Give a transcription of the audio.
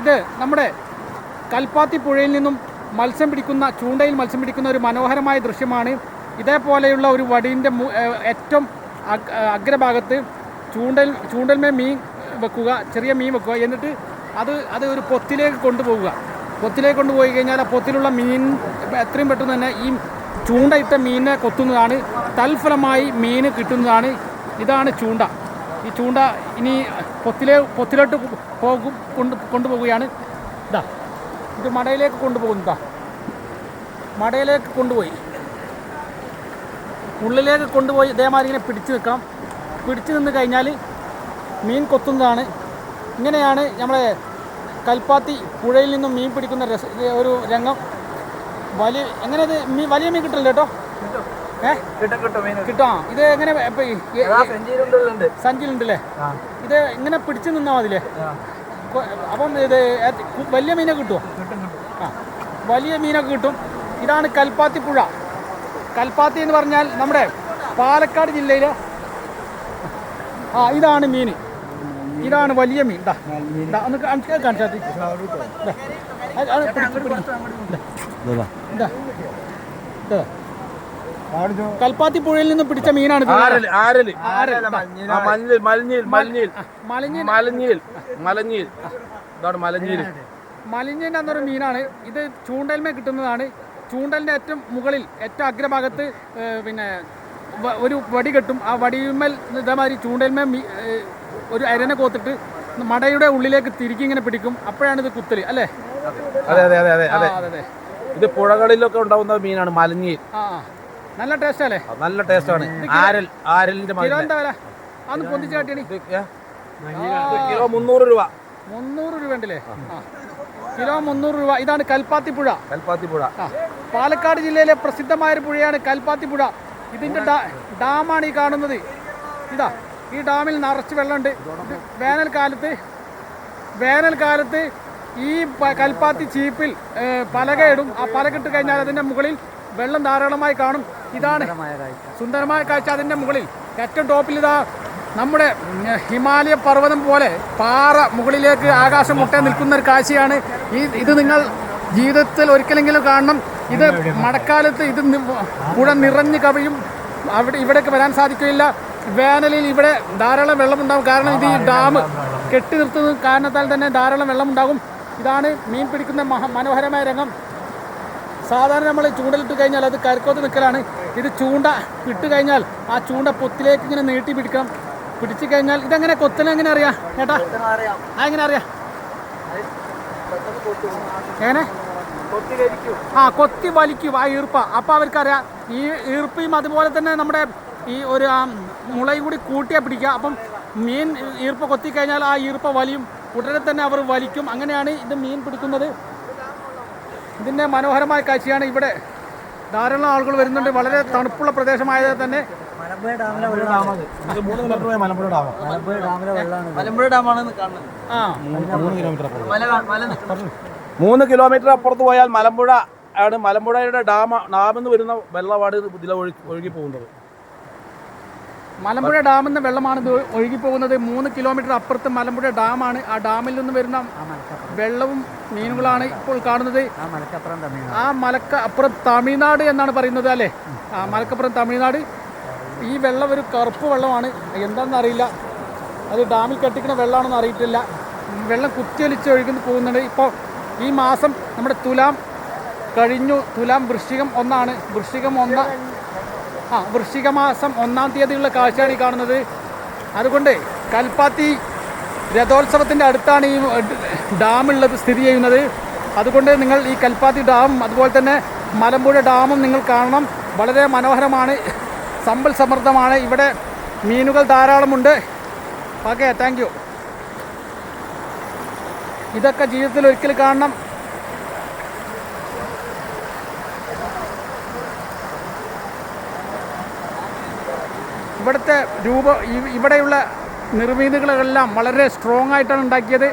ഇത് നമ്മുടെ കൽപ്പാത്തി പുഴയിൽ നിന്നും മത്സ്യം പിടിക്കുന്ന ചൂണ്ടയിൽ മത്സ്യം പിടിക്കുന്ന ഒരു മനോഹരമായ ദൃശ്യമാണ്. ഇതേപോലെയുള്ള ഒരു വടിന്റെ ഏറ്റവും അഗ്രഭാഗത്ത് ചൂണ്ടൽ ചൂണ്ടൽമേ മീൻ വെക്കുക ചെറിയ മീൻ വെക്കുക. എന്നിട്ട് അത് അത് ഒരു പൊത്തിലേക്ക് കൊണ്ടുപോവുക. പൊത്തിലേക്ക് കൊണ്ടുപോയി കഴിഞ്ഞാൽ ആ പൊത്തിലുള്ള മീൻ എത്രയും പെട്ടെന്ന് തന്നെ ഈ ചൂണ്ടയിട്ട മീനിനെ കൊത്തുന്നതാണ്. തൽഫലമായി മീൻ കിട്ടുന്നതാണ്. ഇതാണ് ചൂണ്ട. ഈ ചൂണ്ട ഇനി പൊത്തിലെ പൊത്തിലോട്ട് പോകും കൊണ്ട് കൊണ്ടുപോവുകയാണ്. ഇതാ ഇത് മടയിലേക്ക് കൊണ്ടുപോകുന്നതാ മടയിലേക്ക് കൊണ്ടുപോയി. ഉള്ളിലേക്ക് കൊണ്ടുപോയി ഇതേമാതിരി ഇങ്ങനെ പിടിച്ചു നിൽക്കാം പിടിച്ചു നിന്ന് കഴിഞ്ഞാൽ മീൻ കൊത്തുന്നതാണ്. ഇങ്ങനെയാണ് നമ്മളെ കൽപ്പാത്തി പുഴയിൽ നിന്നും മീൻ പിടിക്കുന്ന ഒരു രംഗം. വലിയ എങ്ങനെ ഇത് മീൻ വലിയ മീൻ കിട്ടില്ല കേട്ടോ? കിട്ടും ഇത് എങ്ങനെ സഞ്ചിലുണ്ടല്ലേ ഇത്. ഇങ്ങനെ പിടിച്ചു നിന്നാ മതില്ലേ അപ്പം ഇത് വലിയ മീനെ കിട്ടുമോ ആ. വലിയ മീനൊക്കെ കിട്ടും. ഇതാണ് കൽപ്പാത്തി പുഴ കൽപ്പാത്തി എന്ന് പറഞ്ഞാൽ നമ്മുടെ പാലക്കാട് ജില്ലയിലെ ആ ഇതാണ് മീൻ. ഇതാണ് വലിയ മീൻ. ഒന്ന് കാണിച്ചാ കാണിച്ചാ മതി. ഇതാ. അത് അത് പിടിച്ച് പിടിച്ച്. കൽപ്പാത്തി പുഴയിൽ നിന്ന് പിടിച്ച മീനാണ് ഇത്. ആരൽ ആരൽ. ആരൽ. ആ മഞ്ഞിൽ മലഞ്ഞിൽ മലഞ്ഞിൽ മലിഞ്ഞ മലഞ്ഞിൽ. മലഞ്ഞിൽ ഇതാണ് മലഞ്ഞിൽ. മലിഞ്ഞിന്റെ എന്നൊരു മീനാണ്. ഇത് ചൂണ്ടൽമേ കിട്ടുന്നതാണ്. ചൂണ്ടലിന്റെ ഏറ്റവും മുകളിൽ ഏറ്റവും അഗ്രഭാഗത്ത് പിന്നെ ഒരു വടി കെട്ടും. ആ വടിയുമ്മൽ ഇതേമാതിരി ചൂണ്ടൽമേ ഒരു അരനെ കോത്തിട്ട് മടയുടെ ഉള്ളിലേക്ക് തിരിക്കി ഇങ്ങനെ പിടിക്കും. അപ്പോഴാണ് ഇത് കുത്തൽ അല്ലേ? അതെ അതെ അതെ അതെ ഇത് പുഴകളിലൊക്കെ ഉണ്ടാവുന്ന മീനാണ് മലഞ്ഞിൽ. നല്ല ടേസ്റ്റ് അല്ലേ? നല്ല ടേസ്റ്റ് ആണ്. ആരൽ ആരലിന്റെ അന്ന് പൊന്തിച്ച് കാട്ടിയണി കിലോ മുന്നൂറ് രൂപ. മുന്നൂറ് രൂപ ഉണ്ടല്ലേ കിലോ മുന്നൂറ് രൂപ. ഇതാണ് കൽപ്പാത്തിപ്പുഴ കൽപ്പാത്തിപ്പുഴ കൽപ്പാത്തി പുഴ. പാലക്കാട് ജില്ലയിലെ പ്രസിദ്ധമായ ഒരു പുഴയാണ് കൽപ്പാത്തിപ്പുഴ ഇതിന്റെ ഡാമാണ് ഈ കാണുന്നത്. ഇതാ ഈ ഡാമിൽ നിറച്ച് വെള്ളമുണ്ട്. വേനൽക്കാലത്ത് വേനൽക്കാലത്ത് ഈ കൽപ്പാത്തി ചീപ്പിൽ പലകയിടും. ആ പലകിട്ട് കഴിഞ്ഞാൽ അതിന്റെ മുകളിൽ വെള്ളം ധാരാളമായി കാണും. ഇതാണ് സുന്ദരമായ കാഴ്ച അതിന്റെ മുകളിൽ. ഏറ്റവും ടോപ്പിൽ ഇതാ നമ്മുടെ ഹിമാലയ പർവതം പോലെ പാറ മുകളിലേക്ക് ആകാശം മുട്ടേ നിൽക്കുന്ന ഒരു കാഴ്ചയാണ്. ഈ ഇത് നിങ്ങൾ ജീവിതത്തിൽ ഒരിക്കലെങ്കിലും കാണണം. ഇത് മഴക്കാലത്ത് ഇത് പുഴ നിറഞ്ഞു കവിയും. അവിടെ ഇവിടേക്ക് വരാൻ സാധിക്കില്ല വേനലിൽ ഇവിടെ ധാരാളം വെള്ളമുണ്ടാകും കാരണം ഇത് ഈ ഡാം കെട്ടി നിർത്തുന്ന കാരണത്താൽ തന്നെ ധാരാളം വെള്ളമുണ്ടാകും. ഇതാണ് മീൻ പിടിക്കുന്ന മനോഹരമായ രംഗം. സാധാരണ നമ്മൾ ചൂണ്ടലിട്ട് കഴിഞ്ഞാൽ അത് കരക്കോത്ത് നിൽക്കലാണ് ഇത് ചൂണ്ട ഇട്ട് കഴിഞ്ഞാൽ ആ ചൂണ്ട പൊത്തിലേക്ക് ഇങ്ങനെ നീട്ടി പിടിക്കണം. പിടിച്ചു കഴിഞ്ഞാൽ ഇതെങ്ങനെ കൊത്തണം എങ്ങനെ അറിയാം? ചേട്ടാ ആ എങ്ങനെ അറിയാം? എങ്ങനെ? ആ കൊത്തി വലിക്കും ആ ഈർപ്പ. അപ്പോൾ അവർക്കറിയാം. ഈ ഈർപ്പയും അതുപോലെ തന്നെ നമ്മുടെ ഈ ഒരു മുളയും കൂടി കൂട്ടിയാൽ പിടിക്കുക. അപ്പം മീൻ ഈർപ്പ കൊത്തി കഴിഞ്ഞാൽ ആ ഈർപ്പ വലിയും. ഉടനെ തന്നെ അവർ വലിക്കും. അങ്ങനെയാണ് ഇത് മീൻ പിടിക്കുന്നത്. ഇതിന്റെ മനോഹരമായ കാഴ്ചയാണ് ഇവിടെ. ധാരാളം ആളുകൾ വരുന്നുണ്ട്. വളരെ തണുപ്പുള്ള പ്രദേശമായത് തന്നെ. മൂന്ന് കിലോമീറ്റർ അപ്പുറത്ത്. പോയാൽ മലമ്പുഴ ആണ്. മലമ്പുഴയുടെ ഡാം ഡാമെന്ന് വരുന്ന വെള്ളമാണ് ഇതിലെ ഒഴുകി ഒഴുകി പോകുന്നത്. മലമ്പുഴ ഡാമിൽ നിന്ന് വെള്ളമാണ് ഇത് ഒഴുകി പോകുന്നത് മൂന്ന് കിലോമീറ്റർ അപ്പുറത്ത് മലമ്പുഴ ഡാമാണ്. ആ ഡാമിൽ നിന്ന് വരുന്ന വെള്ളവും മീനുകളാണ് ഇപ്പോൾ കാണുന്നത്. ആ മലക്കപ്പുറം തമിഴ്നാട്. ആ മലക്ക അപ്പുറം തമിഴ്നാട് എന്നാണ് പറയുന്നത് അല്ലേ? ആ മലക്കപ്പുറം തമിഴ്നാട്. ഈ വെള്ളം ഒരു കറുപ്പ് വെള്ളമാണ്. എന്താണെന്ന് അറിയില്ല. അത് ഡാമിൽ കെട്ടിക്കുന്ന വെള്ളമാണെന്ന് അറിയിട്ടില്ല വെള്ളം കുത്തിയൊലിച്ച് ഒഴുകുന്നു പോകുന്നുണ്ട്. ഇപ്പോൾ ഈ മാസം നമ്മുടെ തുലാം കഴിഞ്ഞു. തുലാം വൃശ്ചികം ഒന്നാണ്. വൃശ്ചികം ഒന്ന് ആ വൃശ്ചിക മാസം ഒന്നാം തീയതിയുള്ള കാഴ്ചയാണ് ഈ കാണുന്നത്. അതുകൊണ്ട് കൽപ്പാത്തി രഥോത്സവത്തിന്റെ അടുത്താണ് ഈ ഡാമുള്ളത് സ്ഥിതി ചെയ്യുന്നത്. അതുകൊണ്ട് നിങ്ങൾ ഈ കൽപ്പാത്തി ഡാമും അതുപോലെ തന്നെ മലമ്പുഴ ഡാമും നിങ്ങൾ കാണണം. വളരെ മനോഹരമാണ്. സമ്പൽ സമൃദ്ധമാണ്. ഇവിടെ മീനുകൾ ധാരാളമുണ്ട്. Okay thank you. ഇതൊക്കെ ജീവിതത്തിൽ ഒരിക്കൽ കാണണം. ഇവിടുത്തെ രൂപ ഇവിടെയുള്ള നിർമ്മിതികളെല്ലാം വളരെ സ്ട്രോങ് ആയിട്ടാണ് ഉണ്ടാക്കിയത്.